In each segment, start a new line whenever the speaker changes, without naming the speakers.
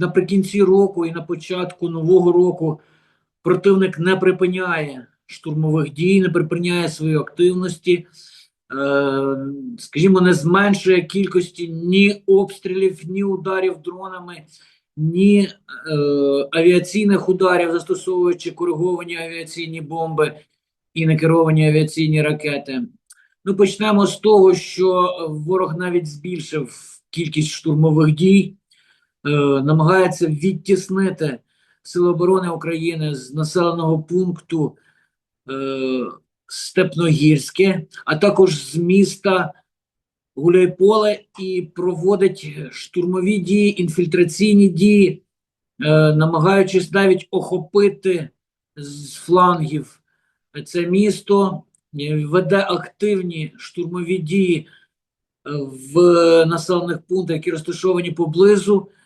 наприкінці року і на початку нового року противник не припиняє штурмових дій, не припиняє свої активності, е, скажімо, не зменшує кількості ні обстрілів, ні ударів дронами, ні е, авіаційних ударів, застосовуючи кориговані авіаційні бомби і некеровані авіаційні ракети. Ну, почнемо з того, що ворог навіть збільшив кількість штурмових дій, намагається відтіснити Сили оборони України з населеного пункту е, Степногірське, а також з міста Гуляйполе і проводить штурмові дії, інфільтраційні дії, е, намагаючись навіть охопити з флангів це місто, е, веде активні штурмові дії е, в населених пунктах, які розташовані поблизу, е,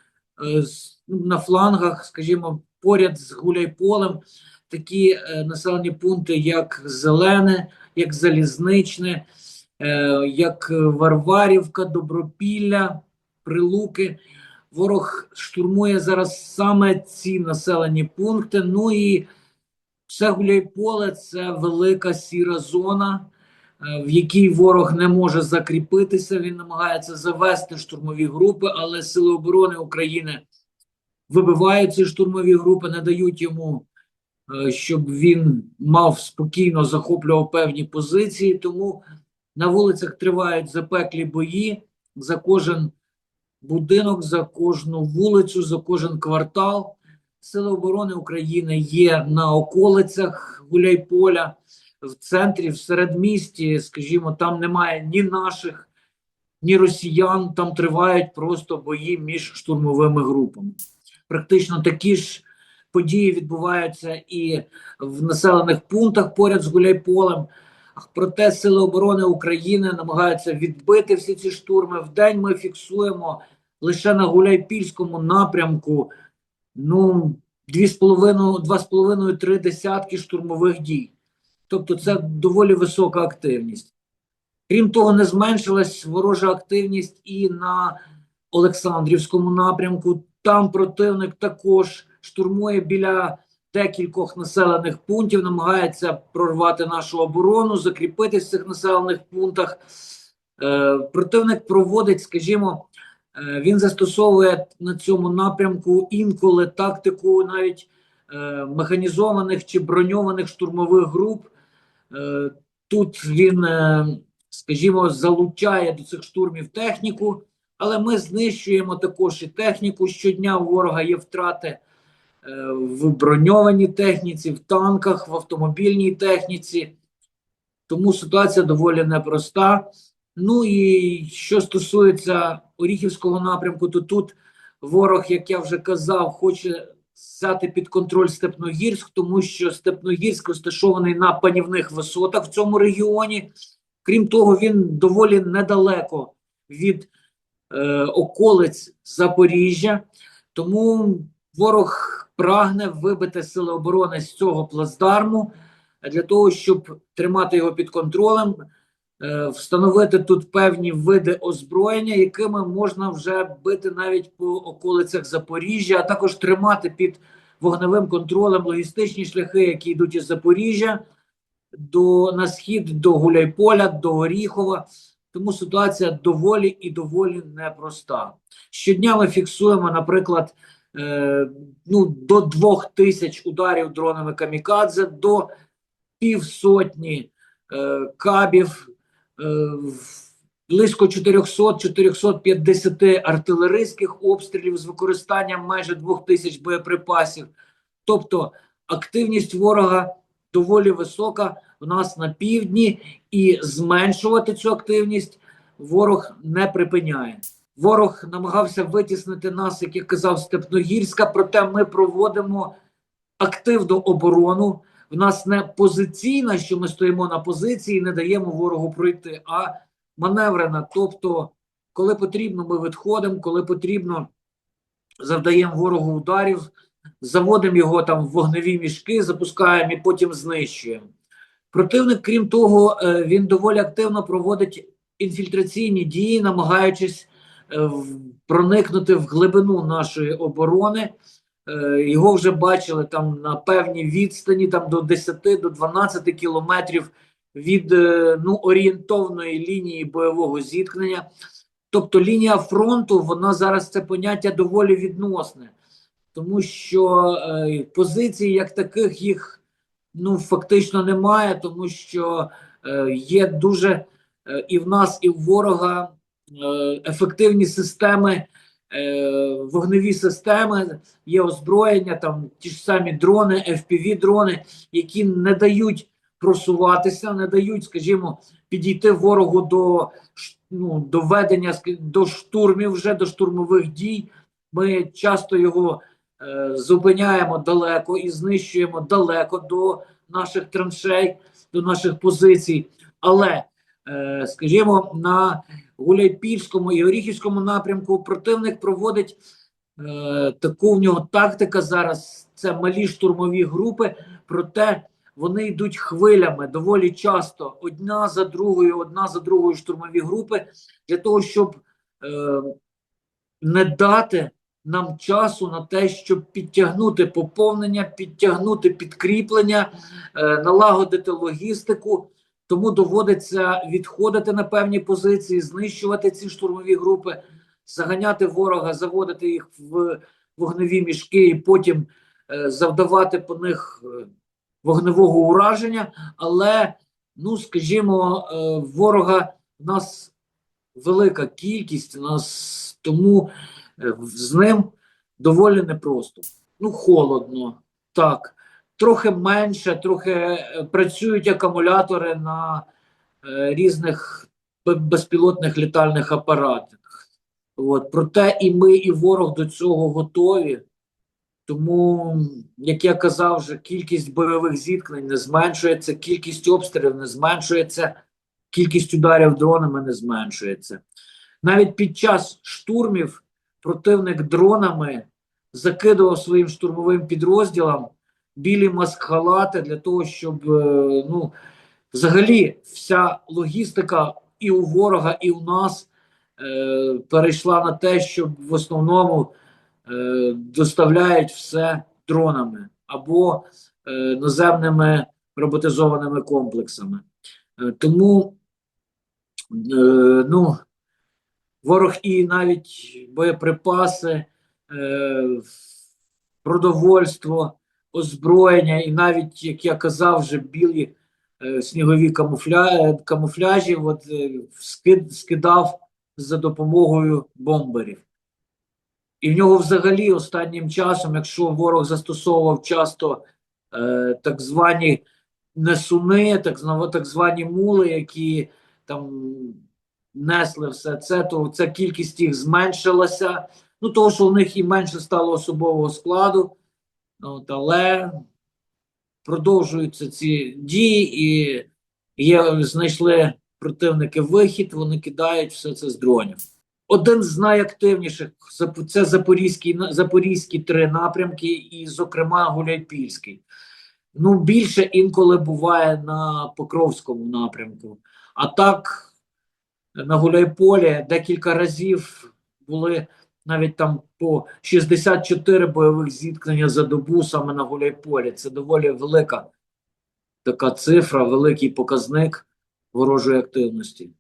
на флангах, скажімо, поряд з Гуляйполем, такі е, населені пункти, як Зелене, як Залізничне, е, як Варварівка, Добропілля, Прилуки. Ворог штурмує зараз саме ці населені пункти. Ну і все Гуляйполе це велика сіра зона, е, в якій ворог не може закріпитися. Він намагається завести штурмові групи, але Сили оборони України вибивають ці штурмові групи, не дають йому, е, щоб він мав спокійно захоплював певні позиції. Тому на вулицях тривають запеклі бої за кожен будинок, за кожну вулицю, за кожен квартал. Сили оборони України є на околицях Гуляйполя, в центрі, в середмісті, скажімо, там немає ні наших, ні росіян, там тривають просто бої між штурмовими групами. Практично такі ж події відбуваються і в населених пунктах поряд з Гуляйполем. Проте Сили оборони України намагаються відбити всі ці штурми. В день ми фіксуємо лише на Гуляйпільському напрямку ну, дві з половиною, два з половиною, три десятки штурмових дій. Тобто це доволі висока активність. Крім того, не зменшилась ворожа активність і на Олександрівському напрямку. Там противник також штурмує біля декількох населених пунктів, намагається прорвати нашу оборону, закріпитись в цих населених пунктах. Е, противник проводить, скажімо, Е, Він застосовує на цьому напрямку інколи тактику навіть е, механізованих чи броньованих штурмових груп. Е, Тут він, е, скажімо, залучає до цих штурмів техніку, але ми знищуємо також і техніку. Щодня у ворога є втрати е, в броньованій техніці, в танках, в автомобільній техніці. Тому ситуація доволі непроста. Ну і що стосується Оріхівського напрямку, то тут ворог, як я вже казав, хоче взяти під контроль Степногірськ, тому що Степногірськ розташований на панівних висотах в цьому регіоні. Крім того, він доволі недалеко від е, околиць Запоріжжя, тому ворог прагне вибити сили оборони з цього плацдарму для того, щоб тримати його під контролем встановити тут певні види озброєння, якими можна вже бити навіть по околицях Запоріжжя, а також тримати під вогневим контролем логістичні шляхи, які йдуть із Запоріжжя до на схід до Гуляйполя, до Оріхова. Тому ситуація доволі і доволі непроста. Щодня ми фіксуємо, наприклад, е, ну, до двох тисяч ударів дронами камікадзе, до півсотні е, кабів, е, близько 400-450 артилерійських обстрілів з використанням майже 2000 боєприпасів. Тобто активність ворога доволі висока в нас на півдні, і зменшувати цю активність ворог не припиняє. Ворог намагався витіснити нас, як я казав, Степногірська, проте ми проводимо активну оборону. В нас не позиційна, що ми стоїмо на позиції і не даємо ворогу пройти, а маневрена. Тобто, коли потрібно, ми відходимо, коли потрібно, завдаємо ворогу ударів, заводимо його там в вогневі мішки, запускаємо і потім знищуємо. Противник, крім того, е, він доволі активно проводить інфільтраційні дії, намагаючись е, проникнути в глибину нашої оборони. Е, Його вже бачили там на певній відстані, там до 10 до 12 кілометрів від е, ну, орієнтовної лінії бойового зіткнення. Тобто лінія фронту, вона зараз це поняття доволі відносне, тому що е, позицій як таких їх ну фактично немає, тому що е, є дуже е, і в нас, і в ворога е, ефективні системи, вогневі системи, є озброєння, там ті ж самі дрони, fpv дрони, які не дають просуватися, не дають, скажімо, підійти ворогу до ну, до ведення до штурмів, вже до штурмових дій. Ми часто його е, зупиняємо далеко і знищуємо далеко до наших траншей, до наших позицій. Але, е, скажімо, на Гуляйпільському і Оріхівському напрямку противник проводить е, таку в нього тактика зараз. Це малі штурмові групи, проте вони йдуть хвилями доволі часто, одна за другою, одна за другою штурмові групи, для того, щоб е, не дати нам часу на те, щоб підтягнути поповнення, підтягнути підкріплення, е, налагодити логістику. Тому доводиться відходити на певні позиції, знищувати ці штурмові групи, заганяти ворога, заводити їх в вогневі мішки і потім е, завдавати по них е, вогневого ураження. Але, ну скажімо, е, ворога в нас велика кількість, у нас тому з ним доволі непросто. Ну, холодно, так. Трохи менше, трохи е, працюють акумулятори на е, різних безпілотних літальних апаратах. От. Проте і ми, і ворог до цього готові. Тому, як я казав, вже кількість бойових зіткнень не зменшується, кількість обстрілів не зменшується, кількість ударів дронами не зменшується. Навіть під час штурмів противник дронами закидував своїм штурмовим підрозділам білі маскхалати для того, щоб е, ну, взагалі вся логістика і у ворога, і у нас е, перейшла на те, щоб в основному е, доставляють все дронами або е, наземними роботизованими комплексами. Е, тому е, ну, ворог і навіть боєприпаси, е, продовольство, озброєння, і навіть, як я казав, вже білі е, снігові камуфля... камуфляжі от, е, скид... скидав за допомогою бомберів. І в нього взагалі останнім часом, якщо ворог застосовував часто е, так звані несуни, так, так звані мули, які там несли все це, то ця кількість їх зменшилася. Ну, того, що у них і менше стало особового складу, от, але продовжуються ці дії, і є, знайшли противники вихід, вони кидають все це з дронів. Один з найактивніших це запорізькі, запорізькі три напрямки, і, зокрема, Гуляйпільський. Ну, більше інколи буває на Покровському напрямку. А так, на Гуляйполі декілька разів були навіть там по 64 бойових зіткнення за добу саме на Гуляйполі. Це доволі велика така цифра, великий показник ворожої активності.